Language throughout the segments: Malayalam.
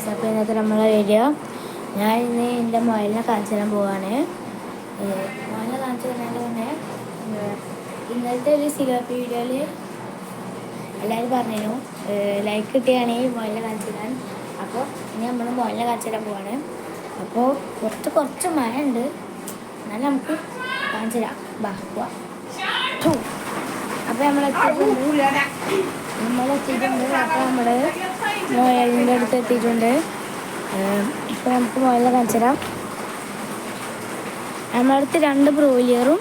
ഗൈസ് അപ്പോൾ ഇന്നത്തെ നമ്മളെ വീഡിയോ ഞാൻ ഇന്ന് എന്റെ മൊബൈലിനെ കാണിച്ചു തരാൻ പോവാണ് മോനെ കാണിച്ചു തരാണ്ട് തന്നെ ഇന്നത്തെ ഒരു സിലോപ്പി വീഡിയോയിൽ എല്ലാവരും പറഞ്ഞു ലൈക്ക് കിട്ടുകയാണെങ്കിൽ മൊബൈലിനെ കാണിച്ചു തരാൻ അപ്പോൾ ഇനി നമ്മൾ മൊബൈലിനെ കാണിച്ചു തരാൻ പോവാണ്. അപ്പോൾ കുറച്ച് കുറച്ച് മഴ ഉണ്ട് എന്നാലും നമുക്ക് കാണിച്ചു തരാം ബാ പോവാം അപ്പോൾ നമ്മളെത്തിയിട്ടുണ്ട് നമ്മളെത്തിയിട്ടുണ്ട് അപ്പോൾ നമ്മൾ മൊബൈലിന്റെ അടുത്ത് എത്തിയിട്ടുണ്ട്. ഇപ്പോൾ നമുക്ക് മുയലിനെ കാണിച്ചു തരാം. നമ്മുടെ അടുത്ത് രണ്ട് ബ്രോയിലിയറും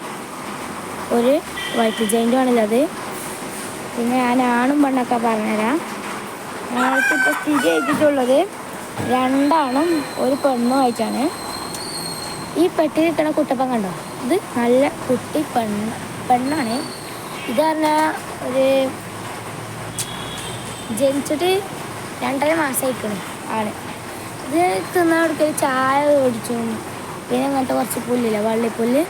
ഒരു വൈറ്റ് ജൈന്റും ആണുള്ളത്. പിന്നെ ഞാൻ ആണും പെണ്ണൊക്കെ പറഞ്ഞുതരാം. ഞങ്ങൾക്ക് ഇപ്പോൾ സ്ഥിതി ചെയ്തിട്ടുള്ളത് രണ്ടാണും ഒരു പെണ്ണും ആയിട്ടാണ്. ഈ പെട്ടി നിൽക്കുന്ന കുട്ടപ്പൻ കണ്ടോ? ഇത് നല്ല കുട്ടി പെണ്ണ് പെണ്ണാണ്. ഇത് പറഞ്ഞാൽ ഒരു ജനിച്ചിട്ട് രണ്ടര മാസമായിക്കണം ആണ്. ഇത് തിന്നാൻ കൊടുക്കൽ ചായ ഓടിച്ചു പിന്നെ അങ്ങനത്തെ കുറച്ച് പുല്ലില്ല വള്ളിപ്പുല്ല്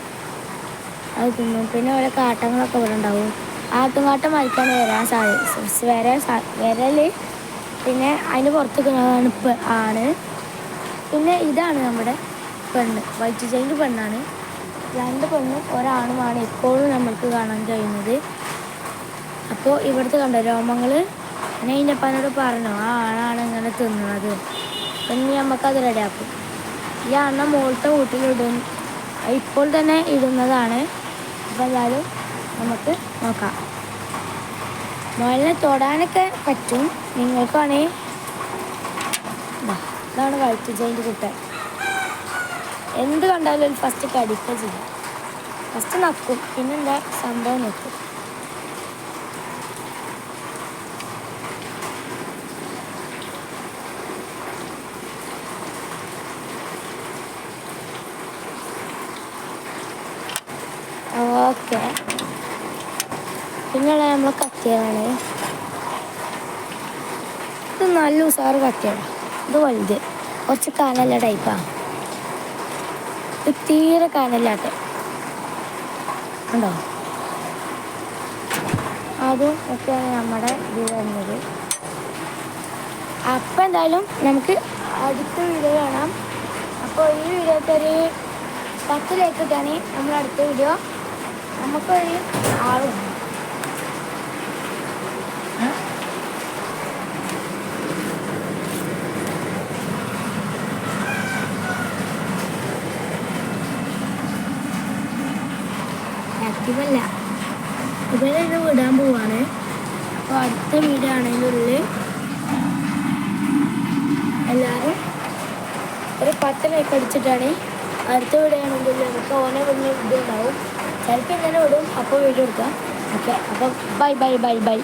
അത് തിന്നും. പിന്നെ ഓരോ കാട്ടങ്ങളൊക്കെ ഇവിടെ ഉണ്ടാവും. ആട്ടുംകാട്ടം മരിക്കാൻ വരാൻ സാധ്യത വരാൻ സാ വരൽ പിന്നെ അതിന് പുറത്ത് നിൽക്കുന്നതാണ് ആണ്. പിന്നെ ഇതാണ് നമ്മുടെ പെണ്ണ് വൈറ്റ് ചെയിന്റെ പെണ്ണാണ്. രണ്ട് പെണ്ണും ഒരാണുമാണ് എപ്പോഴും നമ്മൾക്ക് കാണാൻ കഴിയുന്നത്. അപ്പോൾ ഇവിടുത്തെ കണ്ട രോമങ്ങൾ അതിന്റെ അപ്പനോട് പറഞ്ഞു ആ ആണാണ് ഇങ്ങനെ തിന്നുന്നത് ഇനി നമുക്കത് റെഡിയാക്കും ഈ അണ്ണ മുകളിലത്തെ വീട്ടിലിടും. ഇപ്പോൾ തന്നെ ഇടുന്നതാണ്. അപ്പം എന്തായാലും നമുക്ക് നോക്കാം. മുകളിനെ തൊടാനൊക്കെ പറ്റും. നിങ്ങൾക്കാണെങ്കിൽ ഇതാണ് ജയിന്റെ കുട്ടൻ. എന്ത് കണ്ടാലും ഫസ്റ്റ് കടിക്കുക ചെയ്യും. ഫസ്റ്റ് നക്കും. പിന്നെന്താ? സംഭവം നോക്കും. ഓക്കെ. പിന്നെയുള്ള നമ്മളെ കത്തിയാണ് ഇത് നല്ല ഉസാറ് കത്തിയാണ് ഇത് വലുത്. കുറച്ച് കാനല്ല ടൈപ്പാണ് ഇത് തീരെ കനല്ലാത്ത. ഉണ്ടോ അതും ഒക്കെയാണ് നമ്മുടെ ഇത് വരുന്നത്. അപ്പം എന്തായാലും നമുക്ക് അടുത്ത വീഡിയോ കാണാം. അപ്പോൾ ഈ വീഡിയോക്കൊരു പത്ത് ലൈക്ക് കിട്ടുകയാണെങ്കിൽ നമ്മൾ അടുത്ത വീഡിയോ നമുക്കൊരു ആളും ആക്റ്റീവല്ല ഇവരെ വിടാൻ പോവാണ്. അപ്പോൾ അടുത്ത വീഡിയോ ആണെങ്കിലുള്ളിൽ എല്ലാവരും ഒരു പത്ത് ലൈക്ക് അടിച്ചിട്ടാണ്. അടുത്ത വീഡിയോ ആണെങ്കിൽ നമുക്ക് ഓനെ വീഡിയോ ഉണ്ടാവും. ചിലപ്പോൾ ഇങ്ങനെ വിടും അപ്പോൾ വീഡിയോ എടുക്കാം. ഓക്കെ അപ്പം ബൈ ബൈ ബൈ ബൈ